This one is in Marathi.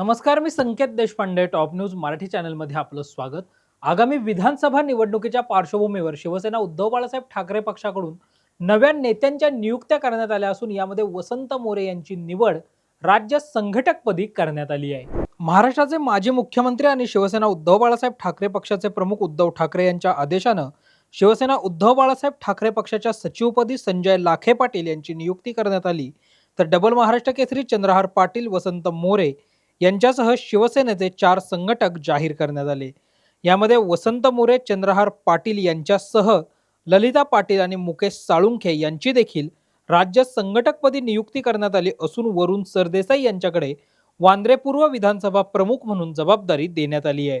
नमस्कार मी संकेत देशपांडे टॉप न्यूज मराठी चॅनलमध्ये आपलं स्वागत. आगामी विधानसभा निवडणुकीच्या पार्श्वभूमीवर शिवसेना उद्धव बाळासाहेब ठाकरे पक्षाकडून नव्या नेत्यांच्या नियुक्त्या करण्यात आल्या असून यामध्ये वसंत मोरे यांची निवड राज्य संघटकपदी करण्यात आली आहे. महाराष्ट्राचे माजी मुख्यमंत्री आणि शिवसेना उद्धव बाळासाहेब ठाकरे पक्षाचे प्रमुख उद्धव ठाकरे यांच्या आदेशानं शिवसेना उद्धव बाळासाहेब ठाकरे पक्षाच्या सचिवपदी संजय लाखे पाटील यांची नियुक्ती करण्यात आली. तर डबल महाराष्ट्र केसरी चंद्रहार पाटील वसंत मोरे यांच्यासह शिवसेनेचे चार संघटक जाहीर करण्यात आले. यामध्ये वसंत मोरे चंद्रहार पाटील यांच्यासह ललिता पाटील आणि मुकेश साळुंखे यांची देखील राज्य संघटकपदी नियुक्ती करण्यात आली असून वरुण सरदेसाई यांच्याकडे वांद्रे पूर्व विधानसभा प्रमुख म्हणून जबाबदारी देण्यात आली आहे.